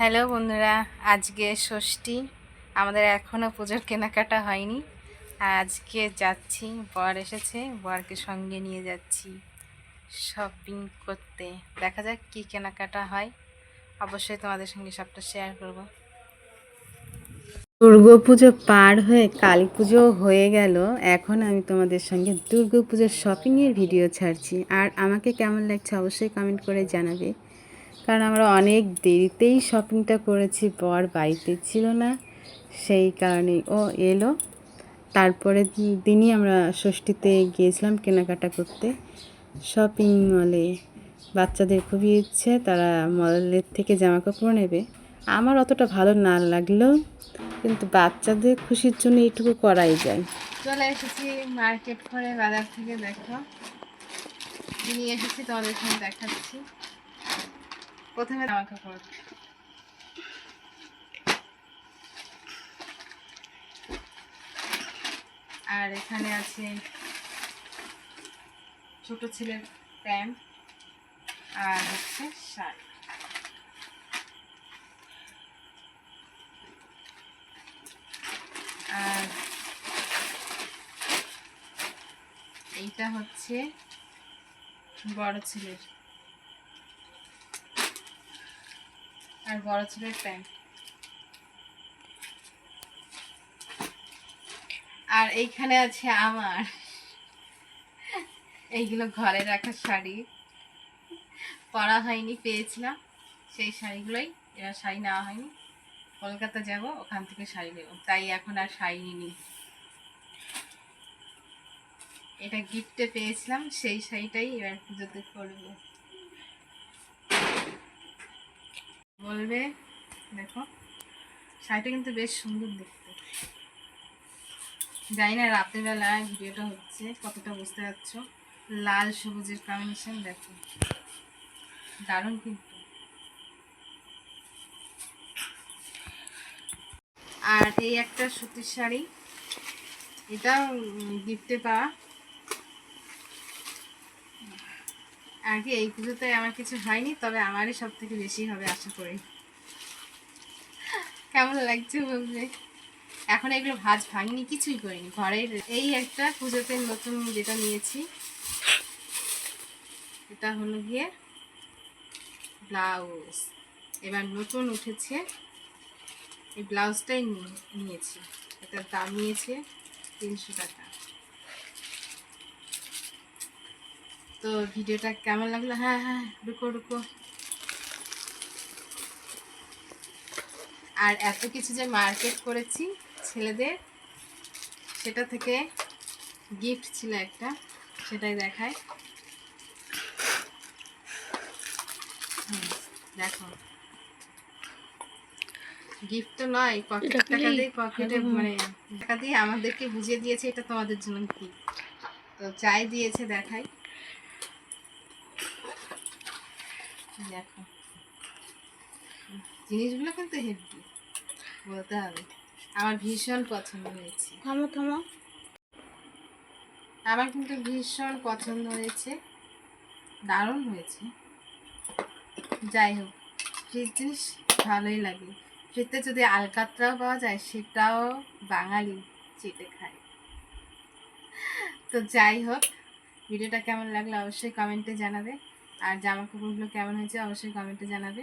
Hello বন্ধুরা, আজকে ষষ্ঠী। আমাদের এখনও পুজোর কেনাকাটা হয়নি। আজকে যাচ্ছি, বর এসেছে, বরকে সঙ্গে নিয়ে যাচ্ছি শপিং করতে। দেখা যাক কী কেনাকাটা হয়। অবশ্যই তোমাদের সঙ্গে সবটা শেয়ার করব। দুর্গাপুজো পার হয়ে কালী পুজো হয়ে গেল। এখন আমি তোমাদের সঙ্গে দুর্গাপুজোর শপিংয়ের ভিডিও ছাড়ছি। আর আমাকে কেমন লাগছে অবশ্যই কমেন্ট করে জানাবে। কারণ আমরা অনেক দেরিতেই শপিংটা করেছি, বর বাড়িতে ছিল না, সেই কারণে ও এলো। তারপরে দিনই আমরা ষষ্ঠীতে গিয়েছিলাম কেনাকাটা করতে। শপিং মলে বাচ্চাদের খুবই ইচ্ছে, তারা মলের থেকে জামা কাপড় নেবে। আমার অতটা ভালো না লাগলেও, কিন্তু বাচ্চাদের খুশির জন্য এইটুকু করাই যায়। চলে এসেছি মার্কেট করে বাজার থেকে, দেখো। নিয়ে এসেছি, তোমাদের দেখাচ্ছি। প্রথমে কাপড়। আর এখানে আছে ছোট ছেলের প্যান্ট আর হচ্ছে শার্ট। আর এইটা হচ্ছে বড় ছেলের আর বড় ছেলের প্যান্ট। আর এইখানে আছে আমার। এইগুলো ঘরে রাখা শাড়ি। পরা হয়নি, পেয়েছিলাম। সেই শাড়িগুলোই এবার শাড়ি নেওয়া হয়নি। কলকাতা যাব, ওখান থেকে শাড়ি নেব। তাই এখন আর শাড়ি নিই এটা গিফটে পেয়েছিলাম, সেই শাড়িটাই এবার পুজোতে করব বলবে, দেখো। শাড়িটা কিন্তু বেশ সুন্দর দেখতে। জানি না রাতের বেলা ভিডিওটা হচ্ছে, কতটা বুঝতে পারছ? লাল সবুজের কম্বিনেশন দেখো। দারুণ কিন্তু। আর এই একটা সুতির শাড়ি এটা গিফটে পাওয়া। কি, এই পুজোতে আমার কিছু হয়নি, তবে আমারই সব থেকে বেশি হবে আশা করি। কেমন লাগছে বলবে এখন এগুলো ভাজ ভাঙিনি, কিছুই করিনি। ঘরের এই একটা পুজোতে নতুন যেটা নিয়েছি, এটা হলো গিয়ে ব্লাউজ। এবার নতুন উঠেছে, এই ব্লাউজটাই নিয়েছি। এটার দাম নিয়েছে তিনশো টাকা। তো ভিডিওটা কেমন লাগল? হ্যাঁ হ্যাঁ রুকো রুকো। আর এত কিছু যে মার্কেট করেছি ছেলেদের সেটা থেকে গিফট ছিল একটা সেটাই দেখায়। দেখো। গিফট তো নয় পকেট টাকা দিয়ে পকেটে মানে টাকা দিয়ে আমাদেরকে বুঝিয়ে দিয়েছে এটা তোমাদের জন্য কি তো চাই দিয়েছে দেখাই দেখো। জিনিসগুলো কিন্তু হেভি বলতে হবে। আমার ভীষণ পছন্দ হয়েছে। থামো থামো। আমার কিন্তু ভীষণ পছন্দ হয়েছে। দারুণ হয়েছে। যাই হোক ফ্রিজ জিনিস ভালোই লাগে। ফ্রিজতে যদি আলকাতরাও পাওয়া যায় সেটাও বাঙালি চেটে খায়। তো যাই হোক ভিডিওটা কেমন লাগল অবশ্যই কমেন্টে জানাবে। আর জামা কাপড়গুলো কেমন হয়েছে অবশ্যই কমেন্টে জানাবে।